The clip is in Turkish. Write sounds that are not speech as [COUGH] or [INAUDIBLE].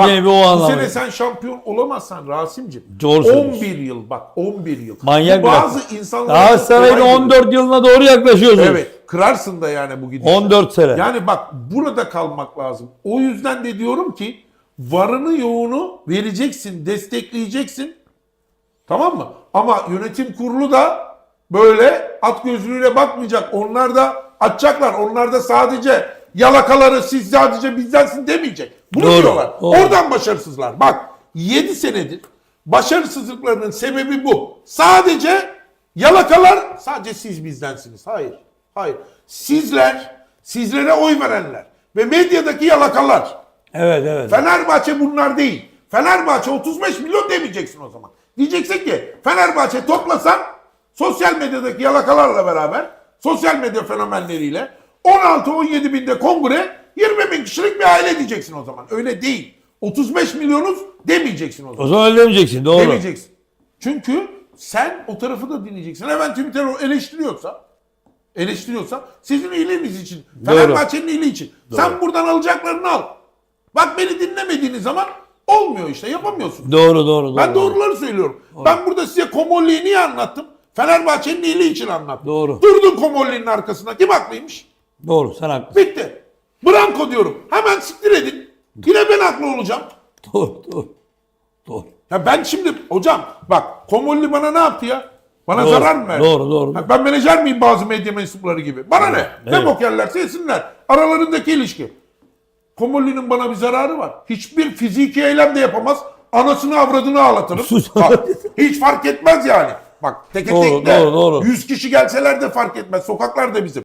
Yine bir o bu anlamda. sene sen şampiyon olamazsan Rasim'ciğim. Doğru söylüyorsun. 11 yıl bak 11 yıl. Manyak Bu bir bazı insanlar Galatasaray'ın 14 yılına doğru yaklaşıyorsunuz. Evet kırarsın da yani bu gidişle. 14 sene. Yani bak burada kalmak lazım. O yüzden de diyorum ki varını yoğunu vereceksin, destekleyeceksin. Tamam mı? Ama yönetim kurulu da böyle at gözlüğüyle bakmayacak. Onlar da açacaklar. Onlar da sadece yalakaları siz sadece bizdensin demeyecek. Bunu Doğru, diyorlar. doğru. Oradan başarısızlar. Bak 7 senedir başarısızlıklarının sebebi bu. Sadece yalakalar sadece siz bizdensiniz. Hayır. Hayır. Sizler, sizlere oy verenler ve medyadaki yalakalar. Evet evet. Fenerbahçe bunlar değil. Fenerbahçe 35 milyon demeyeceksin o zaman. Diyeceksin ki Fenerbahçe toplasan sosyal medyadaki yalakalarla beraber sosyal medya fenomenleriyle 16-17 binde kongre 20 bin kişilik bir aile diyeceksin o zaman. Öyle değil. 35 milyonuz demeyeceksin o zaman. O zaman öyle demeyeceksin doğru. Demeyeceksin. Çünkü sen o tarafı da dinleyeceksin. Hemen Twitter o eleştiriyorsa eleştiriyorsa sizin iyiliğiniz için, Doğru. Fenerbahçe'nin iyiliği için. Sen buradan alacaklarını al. Bak beni dinlemediğiniz zaman olmuyor işte yapamıyorsun. Doğru doğru doğru. Ben doğruları söylüyorum. Ben burada size Komolli'yi niye anlattım? Fenerbahçe'nin iyiliği için anlattım. Doğru. Durdun Komolli'nin arkasında. Kim haklıymış? Doğru sen haklısın. Bitti. Branko diyorum. Hemen siktir edin. Yine ben haklı olacağım. [LAUGHS] Doğru doğru. Doğru. Ya ben şimdi hocam bak Komolli bana ne yaptı ya? Bana Doğru, zarar mı verdi? doğru, doğru. Ha, Ben menajer miyim bazı medya mensupları gibi? Bana ne? Ne Evet. bok yerlerse yesinler. Aralarındaki ilişki. Komolli'nin bana bir zararı var. Hiçbir fiziki eylem de yapamaz. Anasını avradını ağlatırım. Sus. Bak, hiç fark etmez yani. Bak teke Doğru, tekle doğru, doğru. 100 kişi gelseler de fark etmez. Sokaklar da bizim.